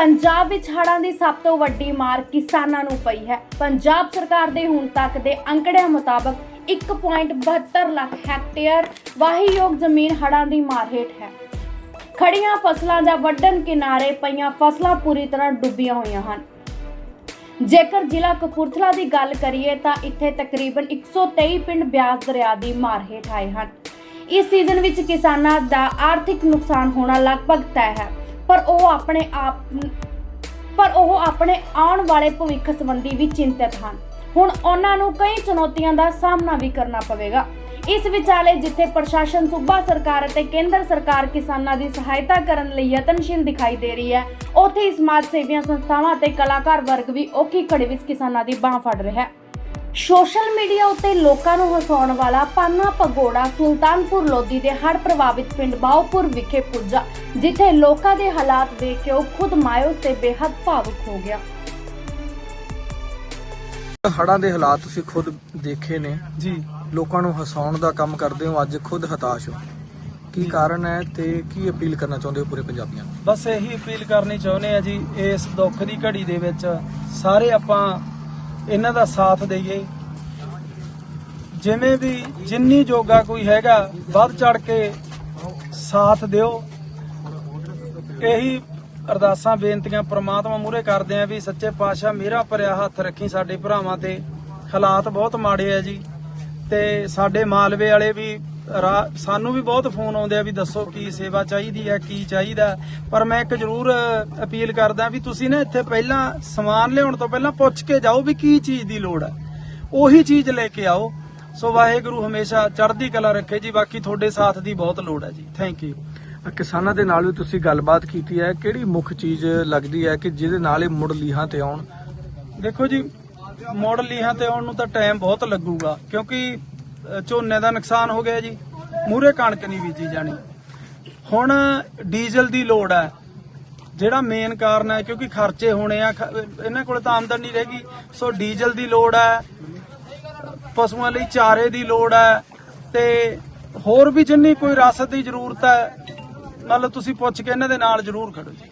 ਪੰਜਾਬ ਵਿੱਚ ਹੜ੍ਹਾਂ ਦੀ ਸਭ ਤੋਂ ਵੱਡੀ ਮਾਰ ਕਿਸਾਨਾਂ ਨੂੰ ਪਈ ਹੈ। ਪੰਜਾਬ ਸਰਕਾਰ ਦੇ ਹੁਣ ਤੱਕ ਦੇ ਅੰਕੜਿਆਂ ਮੁਤਾਬਕ 1.72 ਲੱਖ ਹੈਕਟੇਅਰ ਵਾਹੀਯੋਗ ਜ਼ਮੀਨ ਹੜ੍ਹਾਂ ਦੀ ਮਾਰ ਹੇਠ ਹੈ। ਖੜੀਆਂ ਫਸਲਾਂ ਜਾਂ ਵੱਢਣ ਕਿਨਾਰੇ ਪਈਆਂ ਫਸਲਾਂ ਪੂਰੀ ਤਰ੍ਹਾਂ ਡੁੱਬੀਆਂ ਹੋਈਆਂ ਹਨ। ਜੇਕਰ ਜ਼ਿਲ੍ਹਾ ਕਪੂਰਥਲਾ ਦੀ ਗੱਲ ਕਰੀਏ ਤਾਂ ਇੱਥੇ ਤਕਰੀਬਨ 123 ਪਿੰਡ ਬਿਆਸ ਦਰਿਆ ਦੀ ਮਾਰ ਹੇਠ ਆਏ ਹਨ। ਇਸ ਸੀਜ਼ਨ ਵਿੱਚ ਕਿਸਾਨਾਂ ਦਾ ਆਰਥਿਕ ਨੁਕਸਾਨ ਹੋਣਾ ਲਗਭਗ ਤੈਅ ਹੈ। ਪਰ ਉਹ ਆਪਣੇ ਆਪ ਪਰ ਉਹ ਆਪਣੇ ਆਉਣ ਵਾਲੇ ਭਵਿੱਖ ਸੰਬੰਧੀ ਵੀ ਚਿੰਤਤ ਹਨ। ਹੁਣ ਉਹਨਾਂ ਨੂੰ ਕਈ ਚੁਣੌਤੀਆਂ ਦਾ ਸਾਹਮਣਾ ਵੀ ਕਰਨਾ ਪਵੇਗਾ। ਇਸ ਵਿਚਾਲੇ ਜਿੱਥੇ ਪ੍ਰਸ਼ਾਸਨ, ਸੂਬਾ ਸਰਕਾਰ ਅਤੇ ਕੇਂਦਰ ਸਰਕਾਰ ਕਿਸਾਨਾਂ ਦੀ ਸਹਾਇਤਾ ਕਰਨ ਲਈ ਯਤਨਸ਼ੀਲ ਦਿਖਾਈ ਦੇ ਰਹੀ ਹੈ, ਉੱਥੇ ਸਮਾਜ ਸੇਵੀਆਂ ਸੰਸਥਾਵਾਂ ਅਤੇ ਕਲਾਕਾਰ ਵਰਗ ਵੀ ਔਖੀ ਘੜੀ ਵਿੱਚ ਕਿਸਾਨਾਂ ਦੀ ਬਾਹ ਫੜ ਰਿਹਾ ਹੈ। ਸੋਸ਼ਲ ਮੀਡੀਆ ਉੱਤੇ ਲੋਕਾਂ ਨੂੰ ਹਸਾਉਣ ਵਾਲਾ ਪਾਨਾ ਪਗੋੜਾ ਸੁਲਤਾਨਪੁਰ ਲੋਧੀ ਦੇ ਹੜ੍ਹ ਪ੍ਰਭਾਵਿਤ ਪਿੰਡ ਬਾਉਪੁਰ ਵਿਖੇ ਪੁੱਜਾ ਜਿੱਥੇ ਲੋਕਾਂ ਦੇ ਹਾਲਾਤ ਵੇਖ ਕੇ ਉਹ ਖੁਦ ਮਾਇੂਸ ਤੇ ਬੇਹੱਦ ਭਾਵੁਕ ਹੋ ਗਿਆ। ਹੜਾਂ ਦੇ ਹਾਲਾਤ ਤੁਸੀਂ ਖੁਦ ਦੇਖੇ ਨੇ। ਜੀ। ਲੋਕਾਂ ਨੂੰ ਹਸਾਉਣ ਦਾ ਕੰਮ ਕਰਦੇ ਹੋ ਅੱਜ ਖੁਦ ਹਤਾਸ਼ ਹੋ। ਕੀ ਕਾਰਨ ਹੈ ਤੇ ਕੀ ਅਪੀਲ ਕਰਨਾ ਚਾਹੁੰਦੇ ਹੋ ਪੂਰੇ ਪੰਜਾਬੀਆਂ ਨੂੰ? ਬਸ ਇਹੀ ਅਪੀਲ ਕਰਨੀ ਚਾਹੁੰਦੇ ਆ ਜੀ ਇਸ ਦੁੱਖ ਦੀ ਘੜੀ ਦੇ ਵਿੱਚ ਸਾਰੇ ਆਪਾਂ ਇਹਨਾਂ ਦਾ ਸਾਥ ਦਈਏ। ਜਿਵੇਂ ਵੀ ਜਿੰਨੀ ਜੋਗਾ ਕੋਈ ਹੈਗਾ, ਵੱਧ ਚੜ ਕੇ ਸਾਥ ਦਿਓ। ਇਹੀ ਅਰਦਾਸਾਂ, ਬੇਨਤੀਆਂ ਪ੍ਰਮਾਤਮਾ ਮੂਹਰੇ ਕਰਦੇ ਆ ਵੀ ਸੱਚੇ ਪਾਤਸ਼ਾਹ ਮੇਰਾ ਭਰਿਆ ਹੱਥ ਰੱਖੀ ਸਾਡੇ ਭਰਾਵਾਂ ਤੇ। ਹਾਲਾਤ ਬਹੁਤ ਮਾੜੇ ਆ ਜੀ। ਤੇ ਸਾਡੇ ਮਾਲਵੇ ਵਾਲੇ ਵੀ ਸਾਨੂੰ ਵੀ ਬਹੁਤ ਫੋਨ ਆਉਂਦੇ ਆ ਵੀ ਦੱਸੋ ਕੀ ਸੇਵਾ ਚਾਹੀਦੀ ਹੈ ਕੀ ਚਾਹੀਦਾ। ਪਰ ਮੈਂ ਇੱਕ ਜ਼ਰੂਰ ਅਪੀਲ ਕਰਦਾ ਵੀ ਤੁਸੀਂ ਨਾ ਇੱਥੇ ਪਹਿਲਾਂ ਸਮਾਨ ਲਿਆਉਣ ਤੋਂ ਪਹਿਲਾਂ ਪੁੱਛ ਕੇ ਜਾਓ ਵੀ ਕੀ ਚੀਜ਼ ਦੀ ਲੋੜ ਹੈ। ਉਹੀ ਚੀਜ਼ ਲੈ ਕੇ ਆਓ। ਸੋ ਵਾਹਿਗੁਰੂ ਹਮੇਸ਼ਾ ਚੜ੍ਹਦੀ ਕਲਾ ਰੱਖੇ ਜੀ ਬਾਕੀ ਤੁਹਾਡੇ ਸਾਥ ਦੀ ਬਹੁਤ ਲੋੜ ਹੈ ਜੀ। ਥੈਂਕ ਯੂ ਕਿਸਾਨਾਂ ਦੇ ਨਾਲ ਵੀ ਤੁਸੀਂ ਗੱਲਬਾਤ ਕੀਤੀ ਹੈ ਕਿਹੜੀ ਮੁੱਖ ਚੀਜ਼ ਲੱਗਦੀ ਹੈ ਕਿ ਜਿਹਦੇ ਨਾਲ ਇਹ ਮੁੜ ਲੀਹਾਂ ਤੇ ਆਉਣ? ਦੇਖੋ ਜੀ ਮਾਡਲ ਲੀਹਾਂ ਤੇ ਆਉਣ ਨੂੰ ਤਾਂ ਟਾਈਮ ਬਹੁਤ ਲੱਗੂਗਾ, ਕਿਉਂਕਿ ਝੋਨੇ ਦਾ ਨੁਕਸਾਨ ਹੋ ਗਿਆ ਜੀ ਮੂਰੇ ਕਣਕ ਨਹੀਂ ਬੀਜੀ ਜਾਣੀ। ਹੁਣ ਡੀਜ਼ਲ ਦੀ ਲੋੜ ਹੈ, ਜਿਹੜਾ ਮੇਨ ਕਾਰਨ ਹੈ, ਕਿਉਂਕਿ ਖਰਚੇ ਹੋਣੇ ਆ ਇਹਨਾਂ ਕੋਲ ਤਾਂ ਆਮਦਨ ਨਹੀਂ ਰਹੇਗੀ। ਸੋ ਡੀਜ਼ਲ ਦੀ ਲੋੜ ਹੈ, ਪਸ਼ੂਆਂ ਲਈ ਚਾਰੇ ਦੀ ਲੋੜ ਹੈ, ਤੇ ਹੋਰ ਵੀ ਜਿੰਨੀ ਕੋਈ ਰਸਦ ਦੀ ਜ਼ਰੂਰਤ ਹੈ, ਮਤਲਬ ਤੁਸੀਂ ਪੁੱਛ ਕੇ ਇਹਨਾਂ ਦੇ ਨਾਲ ਜ਼ਰੂਰ ਖੜੋ ਜੀ।